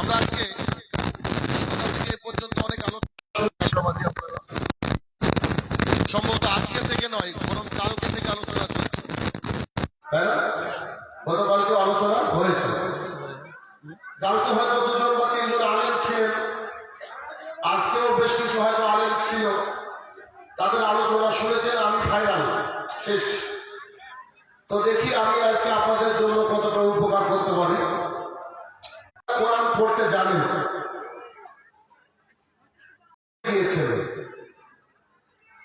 আমরা আজকে সকাল থেকে পর্যন্ত অনেক আলোচনা আপনারা। সম্ভবত আজকে থেকে নয়, বরং কালকে থেকে আলোচনা চলছে। তাই আলোচনা হয়েছে। কালকে হয়তো দুজন বা তিনজন আলেম ছিলেন। আজকেও বেশ কিছু হয়তো আলেম ছিল। তাদের আলোচনা শুনেছেন আমি ফাইনাল শেষ। তো দেখি আমি আজকে আপনাদের জন্য কতটা উপকার করতে পারি। কোরআন পড়তে জানেন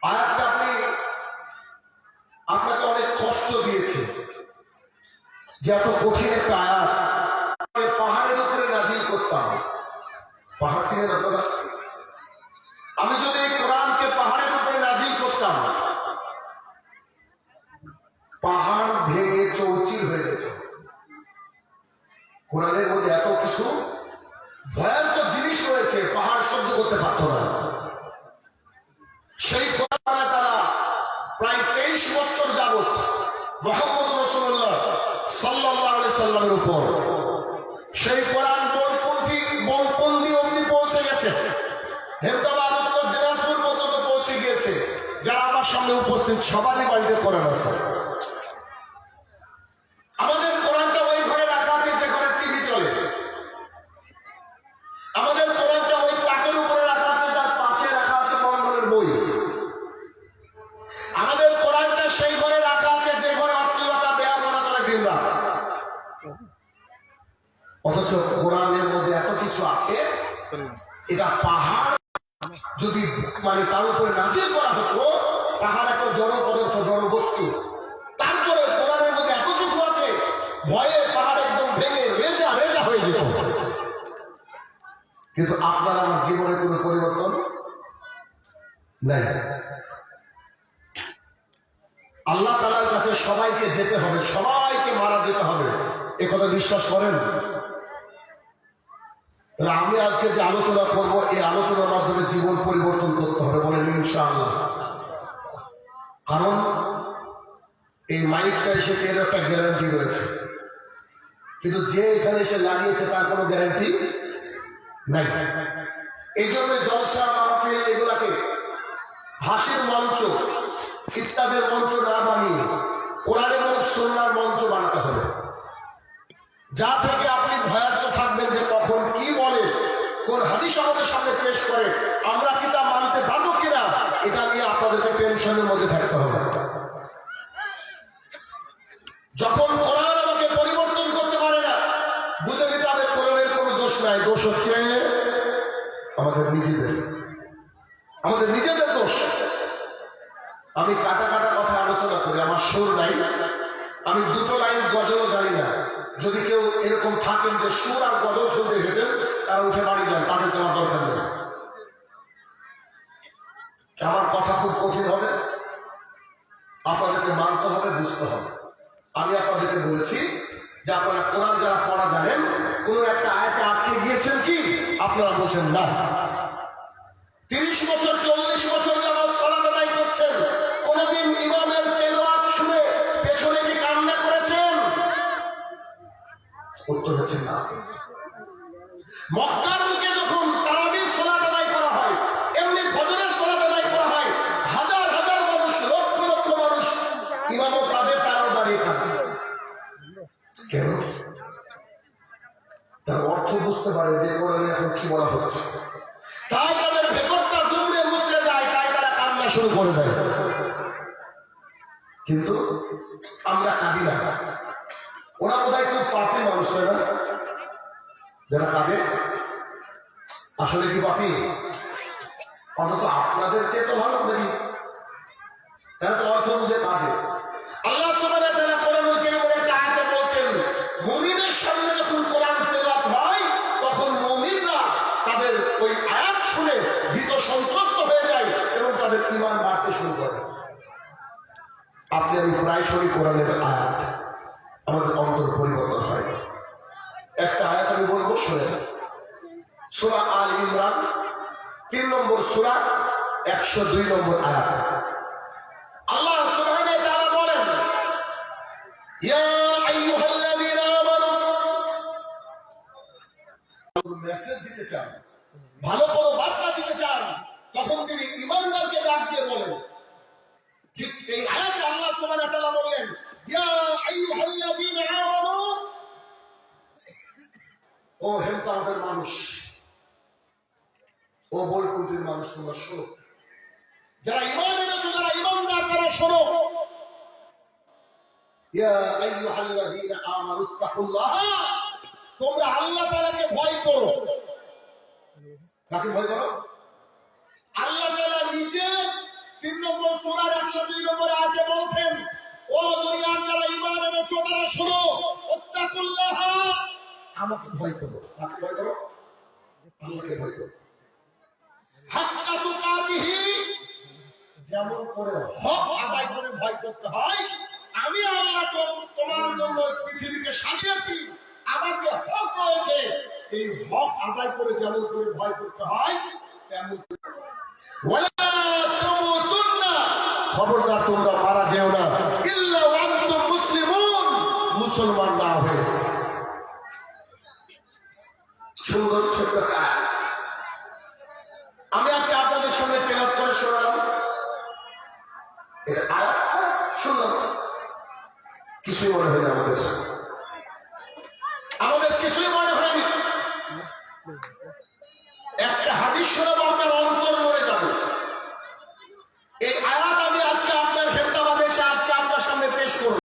আয়াতটা আপনি, আপনাকে অনেক কষ্ট দিয়েছে যে এত কঠিন একটা আয়াত। পাহাড়ের উপরে নাজিল করতাম। পাহাড় ছিলেন আপনারা? আমি যদি এই কোরআনকে পাহাড়ের উপরে নাজিল করতাম, পাহাড় ভেঙে চৌচির হয়ে যেত। কোরআনের মধ্যে এত কিছু ভয়ানক জিনিস রয়েছে পাহাড় সহ্য করতে পারত না। সেই কোরআনে তারা প্রায় তেইশ বছর যাবত মোহাম্মদ রসুল্লাহ সাল্লাহ সাল্লামের উপর সেই কোরআন বলপন্থী বলপন্থী অমনি পৌঁছে গেছে। হেমদাবাদ, উত্তর দিনাজপুর পর্যন্ত পৌঁছে গিয়েছে। যারা আমার সামনে উপস্থিত, সবারই বাড়িতে কোরআন আছে। অথচ কোরআনের মধ্যে এত কিছু আছে, এটা পাহাড়। যদি মানে তার উপরে নাজিল করা হতো পাহাড় একটা জড় পদার্থ জড় বস্তু তারপরে কোরআনের মধ্যে এত কিছু আছে, ভয়ে পাহাড় একদম ভেঙে রেজা রেজা হয়ে যেত। কিন্তু আপনার আমার জীবনে কোনো পরিবর্তন নাই। আল্লাহ তালার কাছে সবাইকে যেতে হবে, সবাইকে মারা যেতে হবে। এ কথা বিশ্বাস করেন? আমি আজকে যে আলোচনা করব, এই আলোচনার মাধ্যমে জীবন পরিবর্তন করতে হবে বলেন ইনশাআল্লাহ। কারণ এই মাইকটা এসেছে, এর একটা গ্যারান্টি রয়েছে। কিন্তু যে এখানে এসে লাগিয়েছে, তার কোনো গ্যারান্টি নাই। এই জন্য জলসা, মাহফিল এগুলাকে হাসির মঞ্চ ইত্যাদির মঞ্চ না বানিয়ে কোরআন এবং সন্ন্যার মঞ্চ বানাতে হবে। যা থেকে আপনি ভয়ার্থ থাকবেন যে কখন কি বলে, কোন হাদিস আমাদের সামনে পেশ করে, আমরা কি তা মানতে পারব কিনা, এটা নিয়ে আপনাদেরকে টেনশনের মধ্যে থাকতে হবে। যখন কোরআন আমাকে পরিবর্তন করতে পারে না, বুঝে নিতে হবে কোরআনের কোনো দোষ নাই। দোষ হচ্ছে আমাদের নিজেদের। আমাদের নিজেদের দোষ। আমি কাটা কাটা কথা আলোচনা করি, আমার সুর নাই। আমি দুটো লাইন গজলও জানি না। যদি কেউ এরকম থাকেন যে সুর আর গজল শুনতে গেছেন, তারা উঠে বাড়ি যান, তাদের তোমার দরকার নেই। আমার কথা খুব কঠিন হবে। আপনাদেরকে মানতে হবে, বুঝতে হবে। আমি আপনাদেরকে বলেছি যে আপনারা কোরআন যারা পড়া জানেন, কোন একটা আয়তে আটকে গিয়েছেন কি? আপনারা বলছেন না। তিরিশ বছর, চল্লিশ বছর যাবৎ সলাদ আদায় করছেন। হচ্ছে না। মক্কার যখন তারাবির করা হয়, এমনি আদায় করা হয়, হাজার হাজার মানুষ, লক্ষ লক্ষ মানুষ তাদের তারাও দাঁড়িয়ে কেন? তার অর্থ বুঝতে পারে যে কোরআনে এখন কি বলা হচ্ছে। তাই তাদের ভেতরটা দুমড়ে মুচড়ে যায়, তাই তারা কান্না শুরু করে দেয়। কিন্তু আমরা কাঁদি না। ওরা বোধহয় খুব পাপি মানুষ না? যারা কাঁদে। আসলে কি পাপি? অন্তত আপনাদের চেয়ে তো ভালো দেখি তারা তো অর্থ বুঝে কাঁদে। আল্লাহ কারীমের একটা বলছেন সামনে যখন কোরআন তেলাওয়াত হয়, তখন মুমিনরা তাদের ওই আয়াত শুনে ভীত সন্ত্রস্ত হয়ে যায় এবং তাদের ঈমান বাড়তে শুরু করে। আপনি আমি প্রায় শুনি কোরআনের আয়াত। আমাদের অন্তর পরিবর্তন হয়। একটা আয়াত আমি বলব শুনে সুরা আল ইমরান, তিন নম্বর সুরা, একশো দুই নম্বর আয়াত। আল্লাহ বলেন মেসেজ দিতে চান, ভালো বার্তা দিতে চান, তখন তিনি ইমানদারকে ডাক দিয়ে বলেন। ইয়া আইয়ুহাল্লাযীনা আমানু ও হেমতাবাদের মানুষ। ও বৈকুণ্ঠের মানুষ, তোমরা শোনো। যারা ইমান এনেছো, যারা ইমানদার তারা শোনো। তোমরা আল্লাহ তাআলাকে ভয় করো। কাকে ভয় করো? আল্লাহ তাআলা নিজে তিন নম্বর সূরার 102 নম্বর আয়াতে বলছেন ও দুনিয়ার যারা ঈমান এনেছো, তারা শোনো ওয়াত্তাকুল্লাহ আমাকে ভয় করো। কাকে ভয় করো? আল্লাহকে ভয় করো। হাক্কা তুকাতিহি। যেমন করে হক আদায় করে ভয় করতে হয়, আমি আল্লাহ তোমার জন্য পৃথিবীকে সাজিয়েছি। আমার যে হক রয়েছে, এই হক আদায় করে যেমন করে ভয় করতে হয়, তেমন খবরদার সুন্দর ছোট্ট কাহিনী আমি আজকে আপনাদের সামনে তেলাপ করে শোনালাম। এটা আর শুনলাম কিছুই মনে হয় আমাদের আমাদের কিছুই আমাদের হয়নি